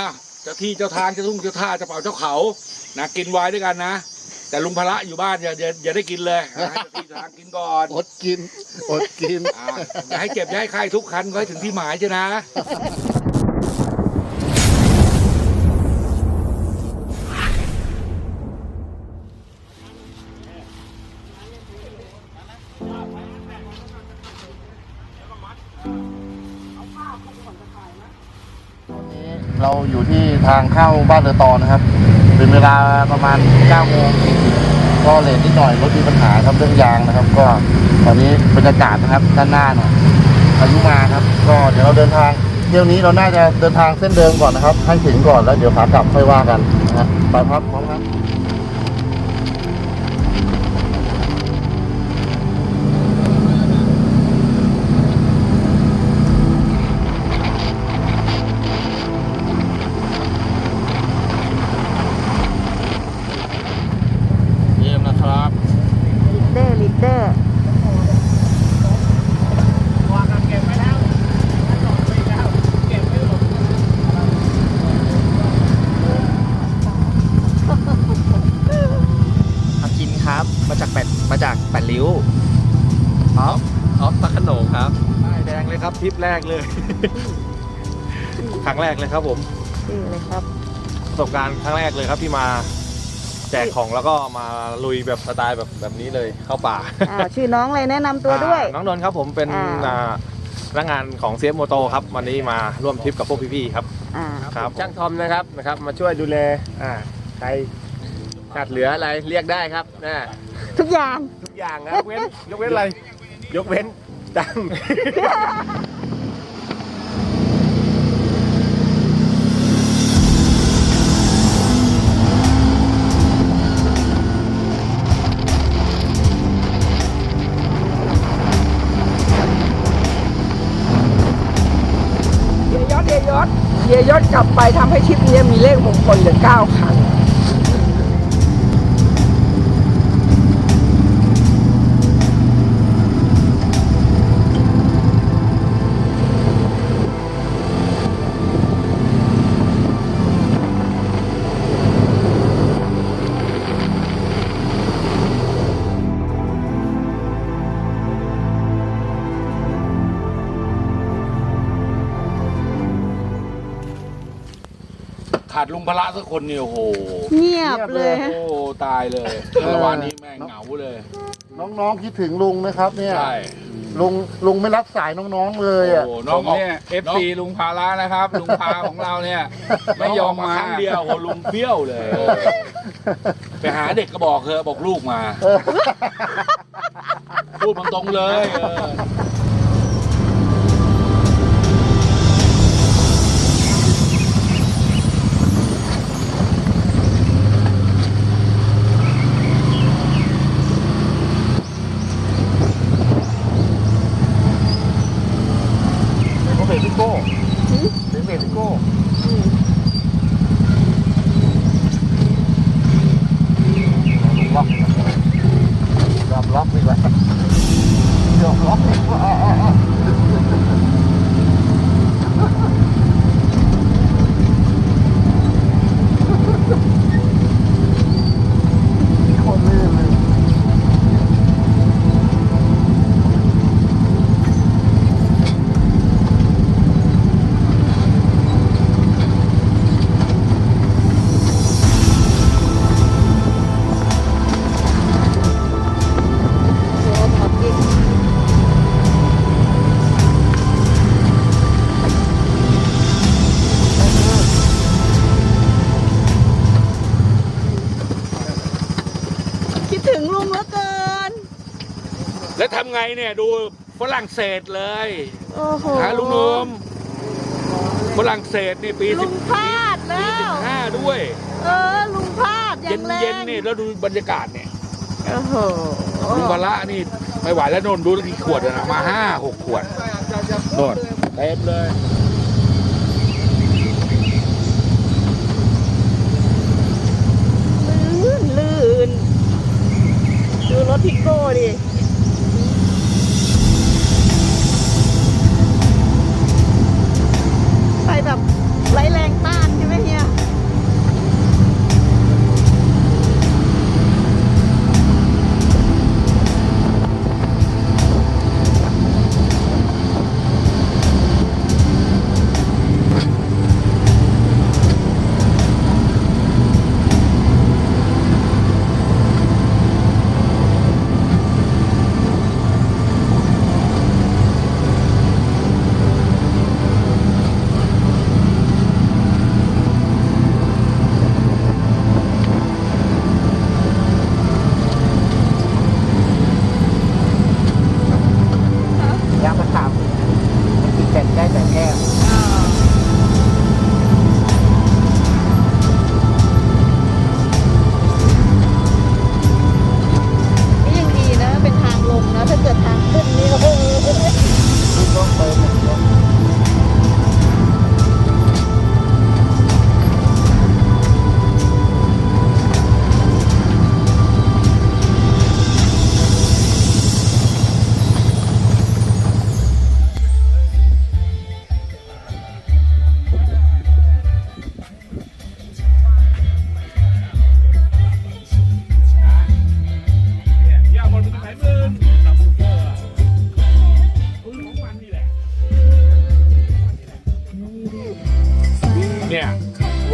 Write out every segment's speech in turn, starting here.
อะเจ้าที่เจ้าทางเจ้าทุ่งเจ้าท่าเจ้าเป่าเจ้าเขานะกินไว้ด้วยกันนะ แต่ลุงพระอยู่บ้านอย่าอย่าอย่าได้กินเลยนะให้เจ้าที่เจ้าทางกินก่อนอดกิน อดกิน อะอย่าให้เจ็บอย่าให้ไข้ทุกคันก็ให้ถึงที่หมายใช่นะ เราอยู่ที่ทางเข้าบ้านเรือตอนะครับ เป็นเวลาประมาณ9โมงก็เลทนิดหน่อยรถมีปัญหาครับเรื่องยางนะครับ ก็ตอนนี้บรรยากาศนะครับด้านหน้าเนี่ยอายุมาครับ ก็เดี๋ยวเราเดินทางเที่ยวนี้เราน่าจะเดินทางเส้นเดิมก่อนนะครับให้ถึงก่อนแล้วเดี๋ยวขากลับค่อยว่ากันนะฮะไปครับพร้อมครับ ครับทริปแรกเลย ครั้งแรกเลยครับ ผมชื่ออะไรครับ ประสบการณ์ครั้งแรกเลยครับที่มาแจกของแล้วก็มาลุยแบบสไตล์แบบแบบนี้เลยเข้าป่าอ้าวชื่อน้องเลยแนะนำตัวด้วย อ่าน้องนนท์ครับผมเป็นอ่า อ่าพนักงานของเซฟโมโตครับวันนี้มาร่วมทริปกับพวกพี่ๆครับ อ่าครับช่างทอมนะครับนะครับ มาช่วยดูแลอ่าใครขาดเหลืออะไรเรียกได้ครับนะทุกอย่างทุกอย่างครับยกเว้นยกเว้นอะไร ยกเว้น ตัง เยยศเยยศเยยศกลับไปทำให้ชิปนี้มีเลขมงคลเหลือเก้าครั้ง ขาดลุงพระสักคนเนี่ยโอ้โหเงียบเลยโอ้ตายเลยคาราวานนี้แม่งเหงาเลยน้องๆคิดถึงลุงนะครับเนี่ยใช่ลุงลุงไม่รับสายน้องๆเลยโอ้อะโหน้องออกเนี่ย FC ลุงพารานะครับ ลุงพาของเราเนี่ยไม่ไม่ยยออมมมามาครั้งเดียวโอ้โหลุงเปรี้ยวเลย ไปหาเด็กก็บอกเธอะบอกลูกมา พูดตรงๆเลย งลุงเหลือเกิน แล้วทำไงเนี่ยดูฝรั่งเศสเลยโอ้โหหาลุงนมฝรั่งเศสนี่ปีลุสิบงพลาดแล้ว ห้าด้วย เออ ลุงพลาดอเย็ย่านงแรงเย็นๆนี่แล้วดูบรรยากาศเนี่ยโอ้โหลุงพละนี่ไม่ไหวแล้วโนนดูแล้วกี่ขวดอะนะมาห้าหกขวดโนนเต็มเลย ลื่นลื่น ดู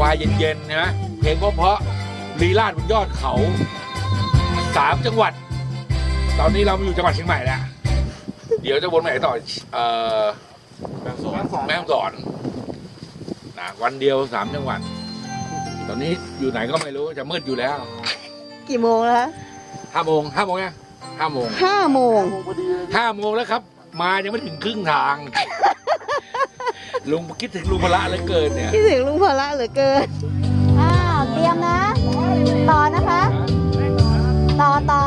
วายเย็นๆนะเพลงเพราะๆลีลาดบนยอดเขาสามจังหวัด ตอนนี้เรามาอยู่จังหวัดเชียงใหม่แล้วเดี๋ยวจะวนไปไหนต่อเอ่อแม่ฮ่องสอนแม่ฮ่องสอนนะวันเดียวสามจังหวัด ตอนนี้อยู่ไหนก็ไม่รู้จะมืดอยู่แล้วกี่โมงแล้วคะห้าโมงห้าโมงยังห้าโมงห้าโมงห้าโมงแล้วครับ มายังไม่ถึงครึ่งทาง ลุงคิดถึงลุงพละเหลือเกินเนี่ย คิดถึงลุงพละเหลือเกิน อ้าว เตรียมนะ ต่อนะคะ ต่อต่อ